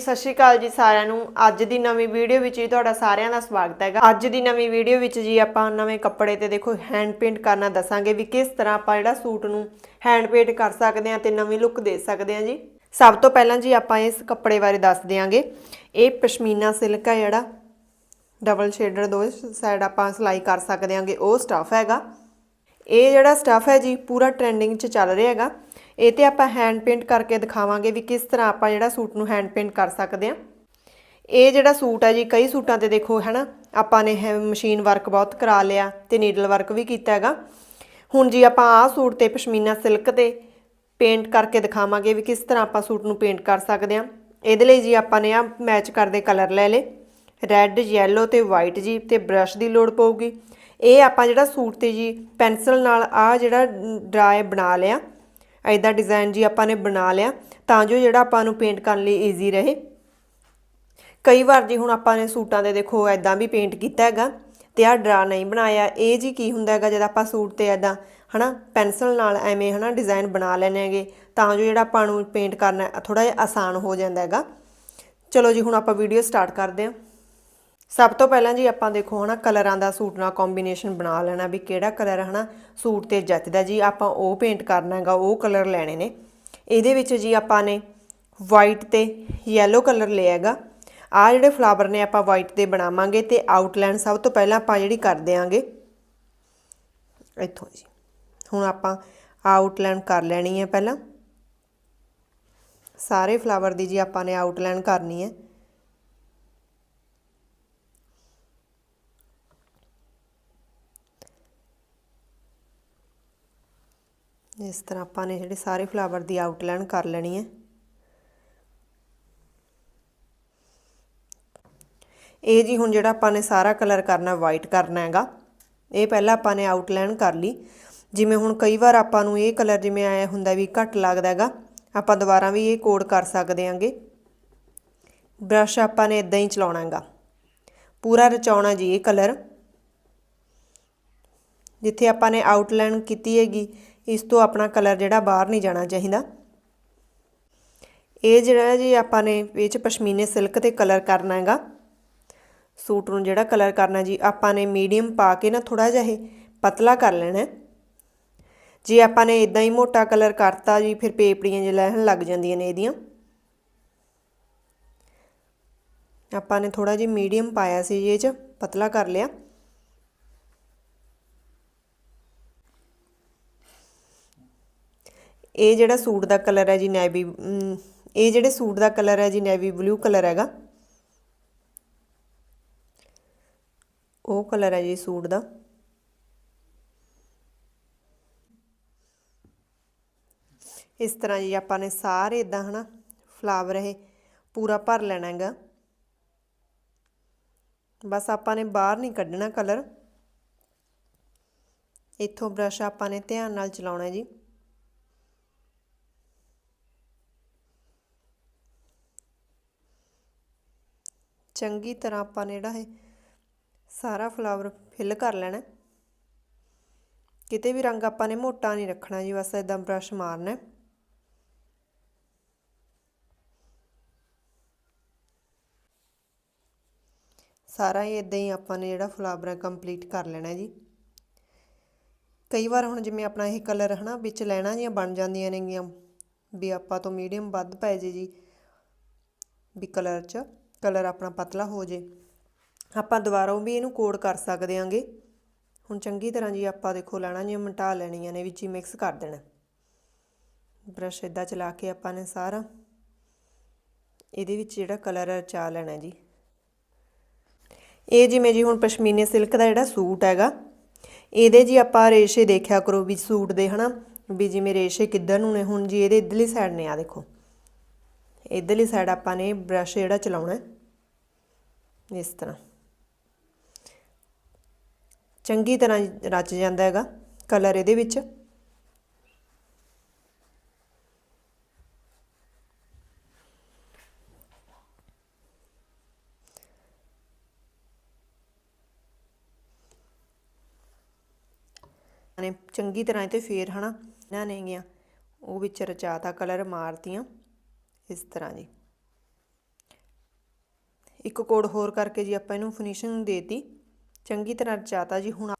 ਸਤਿ ਸ਼੍ਰੀ ਅਕਾਲ ਜੀ ਸਾਰਿਆਂ ਨੂੰ। ਅੱਜ ਦੀ ਨਵੀਂ ਵੀਡੀਓ ਵਿੱਚ ਜੀ ਤੁਹਾਡਾ ਸਾਰਿਆਂ ਦਾ ਸਵਾਗਤ ਹੈਗਾ। ਅੱਜ ਦੀ ਨਵੀਂ ਵੀਡੀਓ ਵਿੱਚ ਜੀ ਆਪਾਂ ਨਵੇਂ ਕੱਪੜੇ ਤੇ ਦੇਖੋ ਹੈਂਡ ਪੇਂਟ ਕਰਨਾ ਦੱਸਾਂਗੇ ਵੀ ਕਿਸ ਤਰ੍ਹਾਂ ਆਪਾਂ ਜਿਹੜਾ ਸੂਟ ਨੂੰ ਹੈਂਡ ਪੇਂਟ ਕਰ ਸਕਦੇ ਹਾਂ ਤੇ ਨਵੀਂ ਲੁੱਕ ਦੇ ਸਕਦੇ ਹਾਂ ਜੀ। ਸਭ ਤੋਂ ਪਹਿਲਾਂ ਜੀ ਆਪਾਂ ਇਸ ਕੱਪੜੇ ਬਾਰੇ ਦੱਸ ਦਿਆਂਗੇ। ਇਹ ਪਸ਼ਮੀਨਾ ਸਿਲਕ ਹੈ ਜਿਹੜਾ। ਡਬਲ ਸ਼ੇਡਰ ਦੋ ਸਾਈਡ ਆਪਾਂ ਸਿਲਾਈ ਕਰ ਸਕਦੇ ਹਾਂਗੇ। ਉਹ ਸਟਫ ਹੈਗਾ। ਇਹ ਜਿਹੜਾ ਸਟੱਫ ਹੈ ਜੀ, ਪੂਰਾ ਟ੍ਰੈਂਡਿੰਗ 'ਚ ਚੱਲ ਰਿਹਾ ਹੈਗਾ। ਇਹ ਤੇ ਆਪਾਂ ਹੈਂਡ ਪੇਂਟ ਕਰਕੇ ਦਿਖਾਵਾਂਗੇ ਵੀ ਕਿਸ ਤਰ੍ਹਾਂ ਆਪਾਂ ਜਿਹੜਾ ਸੂਟ ਨੂੰ ਹੈਂਡ ਪੇਂਟ ਕਰ ਸਕਦੇ ਹਾਂ। ਇਹ ਜਿਹੜਾ ਸੂਟ ਹੈ ਜੀ, ਕਈ ਸੂਟਾਂ ਤੇ ਦੇਖੋ, ਹੈਨਾ, ਆਪਾਂ ਨੇ ਮਸ਼ੀਨ ਵਰਕ ਬਹੁਤ ਕਰਾ ਲਿਆ ਤੇ ਨੀਡਲ ਵਰਕ ਵੀ ਕੀਤਾ ਹੈਗਾ। ਹੁਣ ਜੀ ਆਪਾਂ ਆਹ ਸੂਟ ਤੇ ਪਸ਼ਮੀਨਾ ਸਿਲਕ ਤੇ ਪੇਂਟ ਕਰਕੇ ਦਿਖਾਵਾਂਗੇ ਵੀ ਕਿਸ ਤਰ੍ਹਾਂ ਆਪਾਂ ਸੂਟ ਨੂੰ ਪੇਂਟ ਕਰ ਸਕਦੇ ਹਾਂ। ਇਹਦੇ ਲਈ ਜੀ ਆਪਾਂ ਨੇ ਆ ਮੈਚ ਕਰਦੇ ਕਲਰ ਲੈ ਲੇ ਰੈੱਡ ਯੈਲੋ ਤੇ ਵਾਈਟ ਜੀ, ਤੇ ਬ੍ਰਸ਼ ਦੀ ਲੋੜ ਪਊਗੀ। ਇਹ ਆਪਾਂ ਜਿਹੜਾ ਸੂਟ ਤੇ ਜੀ ਪੈਨਸਲ ਨਾਲ ਆ ਜਿਹੜਾ ਡਰਾਏ ਬਣਾ ਲਿਆ। ਐਦਾਂ ਡਿਜ਼ਾਈਨ ਜੀ ਆਪਾਂ ਨੇ ਬਣਾ ਲਿਆ, ਤਾਂ ਜੋ ਜਿਹੜਾ ਆਪਾਂ ਨੂੰ ਪੇਂਟ ਕਰਨ ਲਈ ਈਜ਼ੀ ਰਹੇ। ਕਈ ਵਾਰ ਜੀ ਹੁਣ ਆਪਾਂ ਨੇ ਸੂਟਾਂ ਦੇ ਦੇਖੋ ਐਦਾਂ ਵੀ ਪੇਂਟ ਕੀਤਾ ਹੈਗਾ ਤੇ ਆ ਡਰਾ ਨਹੀਂ ਬਣਾਇਆ। ਇਹ ਜੀ ਕੀ ਹੁੰਦਾ ਹੈਗਾ, ਜਦ ਆਪਾਂ ਸੂਟ ਤੇ ਐਦਾਂ ਹਨਾ ਪੈਨਸਲ ਨਾਲ ਐਵੇਂ, ਹਨਾ ਡਿਜ਼ਾਈਨ ਬਣਾ ਲੈਣੇ ਹੈਗੇ, ਤਾਂ ਜੋ ਜਿਹੜਾ ਆਪਾਂ ਨੂੰ ਪੇਂਟ ਕਰਨਾ ਥੋੜਾ ਜਿਹਾ ਆਸਾਨ ਹੋ ਜਾਂਦਾ ਹੈਗਾ। ਚਲੋ ਜੀ, ਹੁਣ ਆਪਾਂ ਵੀਡੀਓ ਸਟਾਰਟ ਕਰਦੇ ਹਾਂ। ਸਭ ਤੋਂ ਪਹਿਲਾਂ ਜੀ ਆਪਾਂ ਦੇਖੋ ਹਨਾ, ਕਲਰਾਂ ਦਾ ਸੂਟ ਨਾਲ ਕੰਬੀਨੇਸ਼ਨ ਬਣਾ ਲੈਣਾ ਵੀ ਕਿਹੜਾ ਕਲਰ ਹਨਾ ਸੂਟ ਤੇ ਜੱਚਦਾ ਜੀ। ਆਪਾਂ ਉਹ ਪੇਂਟ ਕਰਨਾ ਹੈਗਾ, ਉਹ ਕਲਰ ਲੈਣੇ ਨੇ। ਇਹਦੇ ਵਿੱਚ ਜੀ ਆਪਾਂ ਨੇ ਵਾਈਟ ਤੇ ਯੈਲੋ ਕਲਰ ਲਿਆ ਹੈਗਾ। ਆ ਜਿਹੜੇ ਫਲਾਵਰ ਨੇ ਆਪਾਂ ਵਾਈਟ ਤੇ ਬਣਾਵਾਂਗੇ ਤੇ ਆਊਟਲਾਈਨ ਸਭ ਤੋਂ ਪਹਿਲਾਂ ਆਪਾਂ ਜਿਹੜੀ ਕਰ ਦਿਆਂਗੇ, ਇੱਥੋਂ ਜੀ। ਹੁਣ ਆਪਾਂ ਆਊਟਲਾਈਨ ਕਰ ਲੈਣੀ ਹੈ ਪਹਿਲਾਂ। ਸਾਰੇ ਫਲਾਵਰ ਦੀ ਜੀ ਆਪਾਂ ਨੇ ਆਊਟਲਾਈਨ ਕਰਨੀ ਹੈ। ਇਸ ਤਰ੍ਹਾਂ ਆਪਾਂ ਨੇ ਜਿਹੜੇ ਸਾਰੇ ਫਲਾਵਰ ਦੀ ਆਊਟਲਾਈਨ ਕਰ ਲੈਣੀ ਹੈ। ਇਹ ਜੀ ਹੁਣ ਜਿਹੜਾ ਆਪਾਂ ਨੇ ਸਾਰਾ ਕਲਰ ਕਰਨਾ ਵਾਈਟ ਕਰਨਾ ਹੈਗਾ। ਇਹ ਪਹਿਲਾਂ ਆਪਾਂ ਨੇ ਆਊਟਲਾਈਨ ਕਰ ਲਈ। ਜਿਵੇਂ ਹੁਣ ਕਈ ਵਾਰ ਆਪਾਂ ਨੂੰ ਇਹ ਕਲਰ ਜਿਵੇਂ ਆਇਆ ਹੁੰਦਾ ਵੀ ਘੱਟ ਲੱਗਦਾ ਹੈਗਾ, ਆਪਾਂ ਦੁਬਾਰਾ ਵੀ ਇਹ ਕੋਡ ਕਰ ਸਕਦੇ ਹਾਂਗੇ। ਬ੍ਰਸ਼ ਆਪਾਂ ਨੇ ਇਦਾਂ ਹੀ ਚਲਾਉਣਾ ਹੈਗਾ। ਪੂਰਾ ਰਚਾਉਣਾ ਜੀ ਇਹ ਕਲਰ ਜਿੱਥੇ ਆਪਾਂ ਨੇ ਆਊਟਲਾਈਨ ਕੀਤੀ ਹੈਗੀ ਇਸ ਤੋਂ ਆਪਣਾ ਕਲਰ ਜਿਹੜਾ ਬਾਹਰ ਨਹੀਂ ਜਾਣਾ ਚਾਹੀਦਾ। ਇਹ ਜਿਹੜਾ ਜੀ ਆਪਾਂ ਨੇ ਇਹ ਚ ਪਸ਼ਮੀਨੇ ਸਿਲਕ ਤੇ ਕਲਰ ਕਰਨਾ ਹੈਗਾ। ਸੂਟ ਨੂੰ ਜਿਹੜਾ ਕਲਰ ਕਰਨਾ ਜੀ, ਆਪਾਂ ਨੇ ਮੀਡੀਅਮ ਪਾ ਕੇ ਨਾ ਥੋੜਾ ਜਿਹਾ ਇਹ ਪਤਲਾ ਕਰ ਲੈਣਾ ਜੇ ਆਪਾਂ ਨੇ ਇਦਾਂ ਹੀ ਮੋਟਾ ਕਲਰ ਕਰਤਾ ਜੀ, ਫਿਰ ਪੇਪੜੀਆਂ ਜਿ ਲੈਣ ਲੱਗ ਜਾਂਦੀਆਂ ਨੇ ਇਹਦੀਆਂ। ਆਪਾਂ ਨੇ ਥੋੜਾ ਜਿਹਾ ਮੀਡੀਅਮ ਪਾਇਆ ਸੀ ਜੀ ਇਹ ਚ, ਪਤਲਾ ਕਰ ਲਿਆ। ਇਹ ਜਿਹੜਾ ਸੂਟ ਦਾ ਕਲਰ ਹੈ ਜੀ ਨੇਵੀ ਇਹ ਜਿਹੜੇ ਸੂਟ ਦਾ ਕਲਰ ਹੈ ਜੀ ਨੇਵੀ ਬਲੂ ਕਲਰ ਹੈਗਾ। ਉਹ ਕਲਰ ਹੈ ਜੀ ਸੂਟ ਦਾ। ਇਸ ਤਰ੍ਹਾਂ ਜੀ ਆਪਾਂ ਨੇ ਸਾਰੇ ਇਦਾਂ ਹਨਾ ਫਲਾਵਰ ਇਹ ਪੂਰਾ ਭਰ ਲੈਣਾ ਹੈਗਾ। ਬਸ ਆਪਾਂ ਨੇ ਬਾਹਰ ਨਹੀਂ ਕੱਢਣਾ ਕਲਰ। ਇੱਥੋਂ ਬ੍ਰਸ਼ ਆਪਾਂ ਨੇ ਧਿਆਨ ਨਾਲ ਚਲਾਉਣਾ ਜੀ। ਚੰਗੀ ਤਰ੍ਹਾਂ ਆਪਾਂ ਨੇ ਜਿਹੜਾ ਇਹ ਸਾਰਾ ਫਲਾਵਰ ਫਿਲ ਕਰ ਲੈਣਾ। ਕਿਤੇ ਵੀ ਰੰਗ ਆਪਾਂ ਨੇ ਮੋਟਾ ਨਹੀਂ ਰੱਖਣਾ ਜੀ, ਬਸ ਇਦਾਂ ਬ੍ਰਸ਼ ਮਾਰਨਾ। ਸਾਰਾ ਹੀ ਇਦਾਂ ਹੀ ਆਪਾਂ ਨੇ ਜਿਹੜਾ ਫਲਾਵਰ ਕੰਪਲੀਟ ਕਰ ਲੈਣਾ ਜੀ। ਕਈ ਵਾਰ ਹੁਣ ਜਿਵੇਂ ਆਪਣਾ ਇਹ ਕਲਰ ਹਨਾ ਵਿੱਚ ਲੈਣਾ ਜੀਆਂ ਬਣ ਜਾਂਦੀਆਂ ਨੇਗੀਆਂ, ਵੀ ਆਪਾਂ ਤੋਂ ਮੀਡੀਅਮ ਵੱਧ ਪੈ ਜੇ ਜੀ, ਵੀ ਕਲਰ 'ਚ। ਕਲਰ ਆਪਣਾ ਪਤਲਾ ਹੋ ਜੇ। ਆਪਾਂ ਦੁਬਾਰਾ ਵੀ ਇਹਨੂੰ ਕੋਡ ਕਰ ਸਕਦੇ ਆਂਗੇ ਹੁਣ ਚੰਗੀ ਤਰ੍ਹਾਂ ਜੀ ਆਪਾਂ ਦੇਖੋ ਲੈਣਾ ਜੀ ਮਟਾ ਲੈਣੀਆਂ ਨੇ, ਵਿੱਚ ਹੀ ਮਿਕਸ ਕਰ ਦੇਣਾ। ਬ੍ਰਸ਼ ਇਦਾਂ ਚਲਾ ਕੇ ਆਪਾਂ ਨੇ ਸਾਰਾ। ਇਹਦੇ ਵਿੱਚ ਜਿਹੜਾ ਕਲਰ ਹੈ ਚਾ ਲੈਣਾ ਜੀ। ਇਹ ਜਿਵੇਂ ਜੀ ਹੁਣ ਪਸ਼ਮੀਨੇ ਸਿਲਕ ਦਾ ਜਿਹੜਾ ਸੂਟ ਹੈਗਾ, ਇਹਦੇ ਜੀ ਆਪਾਂ ਰੇਸ਼ੇ ਦੇਖਿਆ ਕਰੋ ਵੀ ਸੂਟ ਦੇ ਹਨਾ, ਵੀ ਜਿਵੇਂ ਰੇਸ਼ੇ ਕਿੱਧਰ ਨੂੰ ਨੇ, ਹੁਣ ਜੀ ਇਹਦੇ ਇਧਰਲੀ ਸਾਈਡ ਨੇ ਆ ਦੇਖੋ। ਇਧਰਲੀ ਸਾਈਡ ਆਪਾਂ ਨੇ ਬ੍ਰਸ਼ ਜਿਹੜਾ ਚਲਾਉਣਾ ਇਸ ਤਰ੍ਹਾਂ। ਚੰਗੀ ਤਰ੍ਹਾਂ ਰਚ ਜਾਂਦਾ ਹੈਗਾ ਕਲਰ ਇਹਦੇ ਵਿੱਚ। ਨੇ ਚੰਗੀ ਤਰ੍ਹਾਂ ਤੇ ਫੇਰ ਹਨਾ, ਇਹਨਾਂ ਨੇ ਗਿਆ ਉਹ ਵਿੱਚ ਰਚਾਤਾ ਕਲਰ ਮਾਰਤੀਆਂ। ਇਸ ਤਰ੍ਹਾਂ ਜੀ। ਇੱਕ ਕੋਡ ਹੋਰ ਕਰਕੇ ਜੀ ਆਪਾਂ ਇਹਨੂੰ ਫਿਨਿਸ਼ਿੰਗ ਦੇਤੀ। ਚੰਗੀ ਤਰ੍ਹਾਂ ਰਚਾਤਾ ਜੀ ਹੁਣ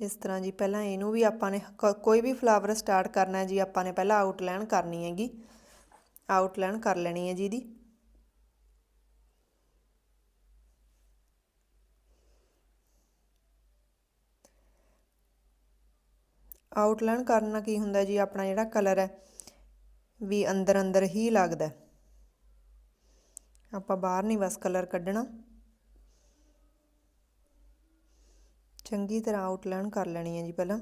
ਇਸ ਤਰ੍ਹਾਂ ਜੀ ਪਹਿਲਾਂ ਇਹਨੂੰ ਵੀ ਆਪਾਂ ਨੇ ਕ- ਕੋਈ ਵੀ ਫਲਾਵਰ ਸਟਾਰਟ ਕਰਨਾ ਹੈ ਜੀ, ਆਪਾਂ ਨੇ ਪਹਿਲਾਂ ਆਊਟਲਾਈਨ ਕਰਨੀ ਹੈਗੀ। ਆਊਟਲਾਈਨ ਕਰ ਲੈਣੀ ਹੈ ਜੀ ਇਹਦੀ। ਆਊਟਲਾਈਨ ਕਰਨਾ ਕੀ ਹੁੰਦਾ ਜੀ, ਆਪਣਾ ਜਿਹੜਾ ਕਲਰ ਹੈ ਵੀ ਅੰਦਰ ਅੰਦਰ ਹੀ ਲੱਗਦਾ ਆਪਾਂ ਬਾਹਰ ਨਹੀਂ ਬਸ ਕਲਰ ਕੱਢਣਾ। ਚੰਗੀ ਤਰ੍ਹਾਂ ਆਊਟਲਾਈਨ ਕਰ ਲੈਣੀ ਹੈ ਜੀ ਪਹਿਲਾਂ।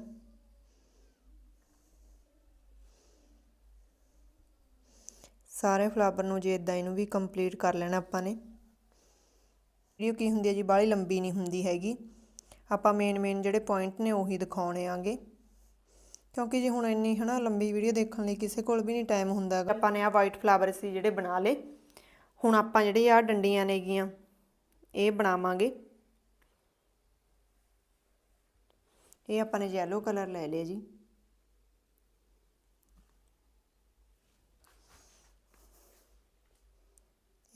ਸਾਰੇ ਫਲਾਵਰ ਨੂੰ ਜੇ ਇਦਾਂ ਇਹਨੂੰ ਵੀ ਕੰਪਲੀਟ ਕਰ ਲੈਣਾ ਆਪਾਂ ਨੇ। ਵੀਡੀਓ ਕੀ ਹੁੰਦੀ ਹੈ ਜੀ? ਬਾਹਲੀ ਲੰਬੀ ਨਹੀਂ ਹੁੰਦੀ ਹੈਗੀ। ਆਪਾਂ ਮੇਨ ਮੇਨ ਜਿਹੜੇ ਪੁਆਇੰਟ ਨੇ ਉਹੀ ਦਿਖਾਉਣੇ ਆਂਗੇ। ਕਿਉਂਕਿ ਜੀ ਹੁਣ ਇੰਨੀ, ਹਨਾ, ਲੰਬੀ ਵੀਡੀਓ ਦੇਖਣ ਲਈ ਕਿਸੇ ਕੋਲ ਵੀ ਨਹੀਂ ਟਾਈਮ ਹੁੰਦਾ ਹੈਗਾ। ਆਪਾਂ ਨੇ ਆ ਵਾਈਟ ਫਲਾਵਰ ਸੀ ਜਿਹੜੇ ਬਣਾ ਲਏ। ਹੁਣ ਆਪਾਂ ਜਿਹੜੇ ਆ ਡੰਡੀਆਂ ਨੇਗੀਆਂ ਇਹ ਬਣਾਵਾਂਗੇ। ਇਹ ਆਪਾਂ ਨੇ ਯੈਲੋ ਕਲਰ ਲੈ ਲਿਆ ਜੀ।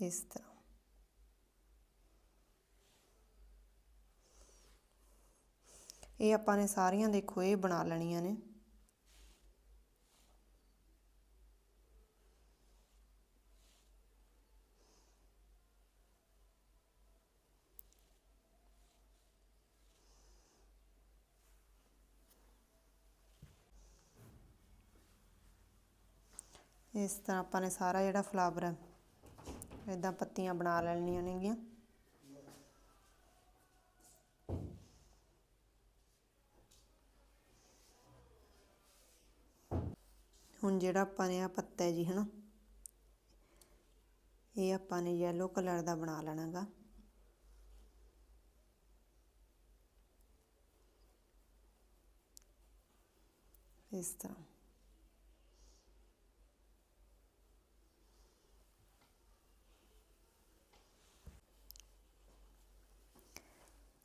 ਇਸ ਤਰ੍ਹਾਂ। ਇਹ ਆਪਾਂ ਨੇ ਸਾਰੀਆਂ ਦੇਖੋ, ਇਹ ਬਣਾ ਲੈਣੀਆਂ ਨੇ। ਇਸ ਤਰ੍ਹਾਂ ਆਪਾਂ ਨੇ ਸਾਰਾ ਜਿਹੜਾ ਫਲਾਵਰ ਹੈ ਇਦਾਂ ਪੱਤੀਆਂ ਬਣਾ ਲੈਣੀਆਂ ਨੇਗੀਆਂ। ਹੁਣ ਜਿਹੜਾ ਆਪਾਂ ਨੇ ਆ ਪੱਤਾ ਹੈ ਜੀ, ਹਨਾ, ਇਹ ਆਪਾਂ ਨੇ ਯੈਲੋ ਕਲਰ ਦਾ ਬਣਾ ਲੈਣਾਗਾ। ਇਸ ਤਰ੍ਹਾਂ।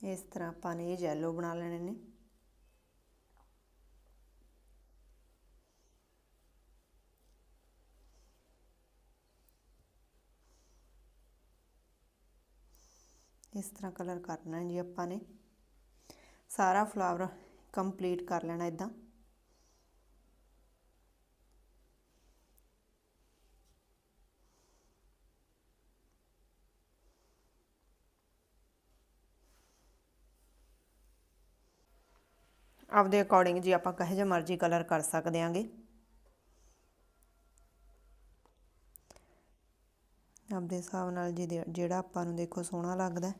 ਇਸ ਤਰ੍ਹਾਂ ਆਪਾਂ ਨੇ ਇਹ ਯੈਲੋ ਬਣਾ ਲੈਣੇ ਨੇ। ਇਸ ਤਰ੍ਹਾਂ ਕਲਰ ਕਰਨਾ ਹੈ ਜੀ ਆਪਾਂ ਨੇ। ਸਾਰਾ ਫਲਾਵਰ ਕੰਪਲੀਟ ਕਰ ਲੈਣਾ ਇਦਾਂ ਆਪਦੇ ਅਕੋਰਡਿੰਗ ਜੀ ਆਪਾਂ ਕਹੇ ਜਿਹਾ ਮਰਜ਼ੀ ਕਲਰ ਕਰ ਸਕਦੇ ਆਂਗੇ। ਆਪਦੇ ਹਿਸਾਬ ਨਾਲ ਜੀ ਜਿਹੜਾ ਆਪਾਂ ਨੂੰ ਦੇਖੋ ਸੋਹਣਾ ਲੱਗਦਾ।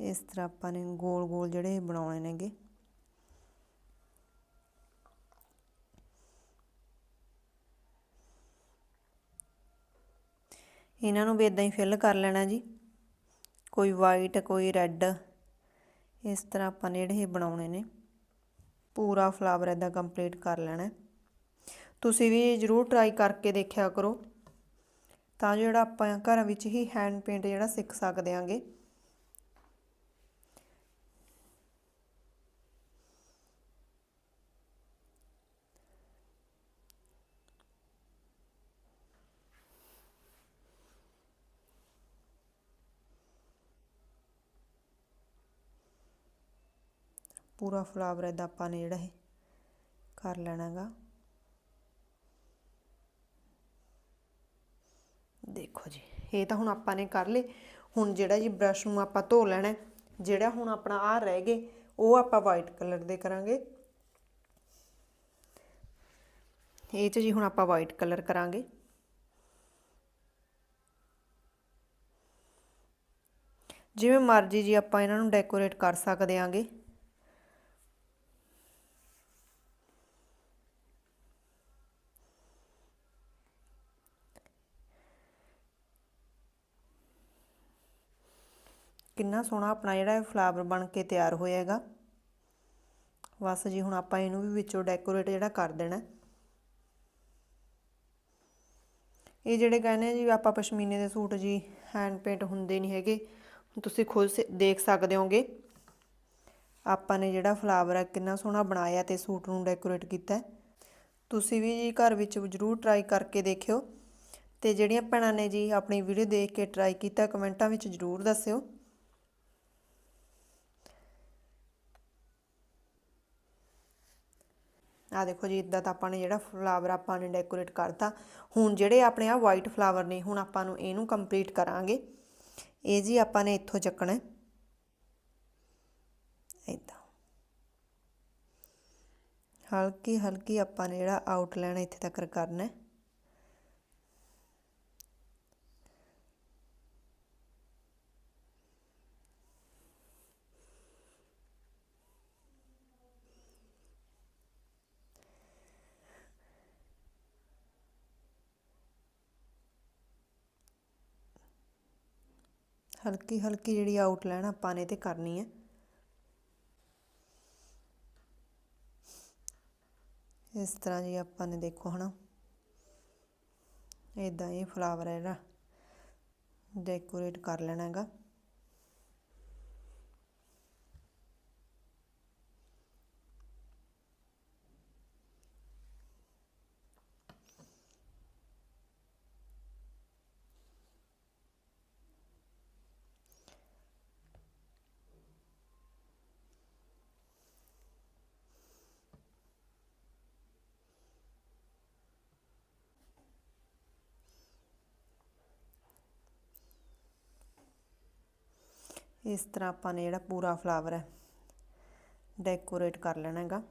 ਇਸ ਤਰ੍ਹਾਂ ਆਪਾਂ ਨੇ ਗੋਲ ਗੋਲ ਜਿਹੜੇ ਬਣਾਉਣੇ ਨੇਗੇ। ਇਹਨਾਂ ਨੂੰ ਵੀ ਇਦਾਂ ਹੀ ਫਿਲ ਕਰ ਲੈਣਾ ਜੀ। ਕੋਈ ਵਾਈਟ ਕੋਈ ਰੈੱਡ ਇਸ ਤਰ੍ਹਾਂ ਆਪਾਂ ਨੇ ਜਿਹੜੇ ਇਹ ਬਣਾਉਣੇ ਨੇ। ਪੂਰਾ ਫਲਾਵਰ ਇਦਾਂ ਕੰਪਲੀਟ ਕਰ ਲੈਣਾ ਤੁਸੀਂ ਵੀ ਜਰੂਰ ਟਰਾਈ ਕਰਕੇ ਦੇਖਿਆ ਕਰੋ। ਤਾਂ ਜੋ ਜਿਹੜਾ ਆਪਾਂ ਘਰਾਂ ਵਿੱਚ ਹੀ ਹੈਂਡ ਪੇਂਟ ਜਿਹੜਾ ਸਿੱਖ ਸਕਦੇ ਆਂਗੇ। ਪੂਰਾ ਫਲਾਵਰ ਇਦਾਂ ਆਪਾਂ ਨੇ ਜਿਹੜਾ ਇਹ ਕਰ ਲੈਣਾਗਾ। ਦੇਖੋ ਜੀ, ਇਹ ਤਾਂ ਹੁਣ ਆਪਾਂ ਨੇ ਕਰ ਲਏ। ਹੁਣ ਜਿਹੜਾ ਜੀ ਬ੍ਰਸ਼ ਨੂੰ ਆਪਾਂ ਧੋ ਲੈਣਾ, ਜਿਹੜਾ ਹੁਣ ਆਪਣਾ ਆ ਰਹਿ ਗਏ, ਉਹ ਆਪਾਂ ਵਾਈਟ ਕਲਰ ਦੇ ਕਰਾਂਗੇ। ਇਹ 'ਚ ਜੀ ਹੁਣ ਆਪਾਂ ਵਾਈਟ ਕਲਰ ਕਰਾਂਗੇ। ਜਿਵੇਂ ਮਰਜ਼ੀ ਜੀ ਆਪਾਂ ਇਹਨਾਂ ਨੂੰ ਡੈਕੋਰੇਟ ਕਰ ਸਕਦੇ ਆਂਗੇ। ਕਿੰਨਾ ਸੋਹਣਾ ਆਪਣਾ ਜਿਹੜਾ ਫਲਾਵਰ ਬਣ ਕੇ ਤਿਆਰ ਹੋਇਆ ਹੈਗਾ ਬਸ ਜੀ, ਹੁਣ ਆਪਾਂ ਇਹਨੂੰ ਵੀ ਵਿੱਚੋਂ ਡੈਕੋਰੇਟ ਜਿਹੜਾ ਕਰ ਦੇਣਾ ਇਹ ਜਿਹੜੇ ਕਹਿੰਦੇ ਜੀ, ਆਪਾਂ ਪਸ਼ਮੀਨੇ ਦੇ ਸੂਟ ਜੀ ਹੈਂਡ ਪੇਂਟ ਹੁੰਦੇ ਨਹੀਂ ਹੈਗੇ। ਤੁਸੀਂ ਖੁਦ ਸੇ- ਦੇਖ ਸਕਦੇ ਹੋਗੇ। ਆਪਾਂ ਨੇ ਜਿਹੜਾ ਫਲਾਵਰ ਹੈ ਕਿੰਨਾ ਸੋਹਣਾ ਬਣਾਇਆ ਤੇ ਸੂਟ ਨੂੰ ਡੈਕੋਰੇਟ ਕੀਤਾ ਤੁਸੀਂ ਵੀ ਜੀ ਘਰ ਵਿੱਚ ਜ਼ਰੂਰ ਟਰਾਈ ਕਰਕੇ ਦੇਖਿਓ। ਤੇ ਜਿਹੜੀਆਂ ਭੈਣਾਂ ਨੇ ਜੀ, ਆਪਣੀ ਵੀਡੀਓ ਦੇਖ ਕੇ ਟਰਾਈ ਕੀਤਾ, ਕਮੈਂਟਾਂ ਵਿੱਚ ਜ਼ਰੂਰ ਦੱਸਿਓ। ਆ ਦੇਖੋ ਜੀ, ਇਦਾਂ ਤਾਂ ਆਪਾਂ ਨੇ ਜਿਹੜਾ ਫਲਾਵਰ ਆਪਾਂ ਨੇ ਡੈਕੋਰੇਟ ਕਰਤਾ, ਹੁਣ ਜਿਹੜੇ ਆਪਣੇ ਆ ਵਾਈਟ ਫਲਾਵਰ ਨੇ, ਹੁਣ ਆਪਾਂ ਨੂੰ ਇਹਨੂੰ ਕੰਪਲੀਟ ਕਰਾਂਗੇ। ਇਹ ਜੀ ਆਪਾਂ ਨੇ ਇੱਥੋਂ ਚੱਕਣਾ ਹੈ। ਇਦਾਂ। ਹਲਕੀ ਹਲਕੀ ਆਪਾਂ ਨੇ ਜਿਹੜਾ ਆਊਟਲਾਈਨ ਇੱਥੇ ਤੱਕ ਕਰਨਾ ਹੈ। ਹਲਕੀ ਹਲਕੀ ਜਿਹੜੀ ਆਊਟਲਾਈਨ ਆਪਾਂ ਨੇ ਤੇ ਕਰਨੀ ਹੈ। ਇਸ ਤਰ੍ਹਾਂ ਜੀ ਆਪਾਂ ਨੇ ਦੇਖੋ ਹਨਾ। ਇਦਾਂ ਇਹ ਫਲਾਵਰ ਹੈ ਜਿਹੜਾ। ਡੈਕੋਰੇਟ ਕਰ ਲੈਣਾ ਹੈਗਾ। ਇਸ ਤਰ੍ਹਾਂ ਆਪਾਂ ਨੇ ਜਿਹੜਾ ਪੂਰਾ ਫਲਾਵਰ ਹੈ ਡੈਕੋਰੇਟ ਕਰ ਲੈਣਾ ਹੈਗਾ।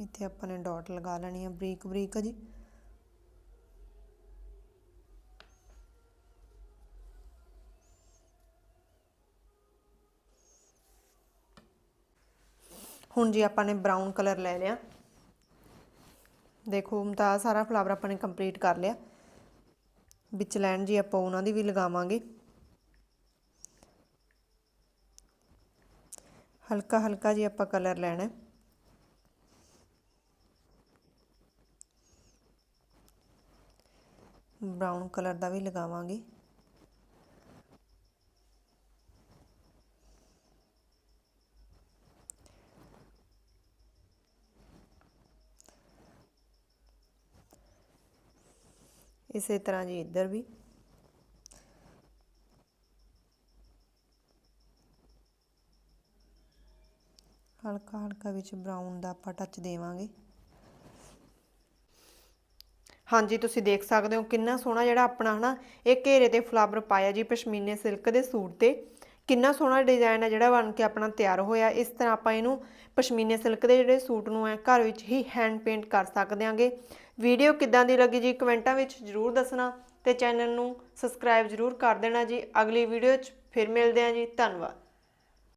ਇੱਥੇ ਆਪਾਂ ਨੇ ਡਾਟ ਲਗਾ ਲੈਣੀ ਹੈ ਬਰੀਕ ਬਰੀਕ ਜੀ। ਹੁਣ ਜੀ ਆਪਾਂ ਨੇ ਬਰਾਊਨ ਕਲਰ ਲੈ ਲਿਆ। ਦੇਖੋ, ਹੁਣ ਤਾਂ ਸਾਰਾ ਫਲਾਵਰ ਆਪਾਂ ਨੇ ਕੰਪਲੀਟ ਕਰ ਲਿਆ। ਵਿੱਚ ਲੈਣ ਜੀ ਆਪਾਂ ਉਹਨਾਂ ਦੀ ਵੀ ਲਗਾਵਾਂਗੇ। ਹਲਕਾ ਹਲਕਾ ਜੀ ਆਪਾਂ ਕਲਰ ਲੈਣਾ ਹੈ। ਬਰਾਊਨ ਕਲਰ ਦਾ ਵੀ ਲਗਾਵਾਂਗੇ। ਇਸੇ ਤਰ੍ਹਾਂ ਜੀ ਇੱਧਰ ਵੀ। ਹਲਕਾ ਹਲਕਾ ਵਿੱਚ ਬਰਾਊਨ ਦਾ ਆਪਾਂ ਟੱਚ ਦੇਵਾਂਗੇ। ਹਾਂਜੀ, ਤੁਸੀਂ ਦੇਖ ਸਕਦੇ ਹੋ ਕਿੰਨਾ ਸੋਹਣਾ ਜਿਹੜਾ ਆਪਣਾ ਹਨਾ, ਇਹ ਘੇਰੇ ਤੇ ਫਲਾਵਰ ਪਾਇਆ ਜੀ ਪਸ਼ਮੀਨੇ ਸਿਲਕ ਦੇ ਸੂਟ ਤੇ। ਕਿੰਨਾ ਸੋਹਣਾ ਡਿਜ਼ਾਈਨ ਹੈ ਜਿਹੜਾ ਬਣ ਕੇ ਆਪਣਾ ਤਿਆਰ ਹੋਇਆ। ਇਸ ਤਰ੍ਹਾਂ ਆਪਾਂ ਇਹਨੂੰ ਪਸ਼ਮੀਨੇ ਸਿਲਕ ਦੇ ਜਿਹੜੇ ਸੂਟ ਨੂੰ ਹੈ ਘਰ ਵਿੱਚ ਹੀ ਹੈਂਡ ਪੇਂਟ ਕਰ ਸਕਦੇ ਆਂਗੇ। ਵੀਡੀਓ ਕਿੱਦਾਂ ਦੀ ਲੱਗੀ ਜੀ ਕਮੈਂਟਾਂ ਵਿੱਚ ਜ਼ਰੂਰ ਦੱਸਣਾ ਤੇ ਚੈਨਲ ਨੂੰ ਸਬਸਕ੍ਰਾਈਬ ਜ਼ਰੂਰ ਕਰ ਦੇਣਾ ਜੀ। ਅਗਲੀ ਵੀਡੀਓ 'ਚ ਫਿਰ ਮਿਲਦੇ ਹਾਂ ਜੀ। ਧੰਨਵਾਦ।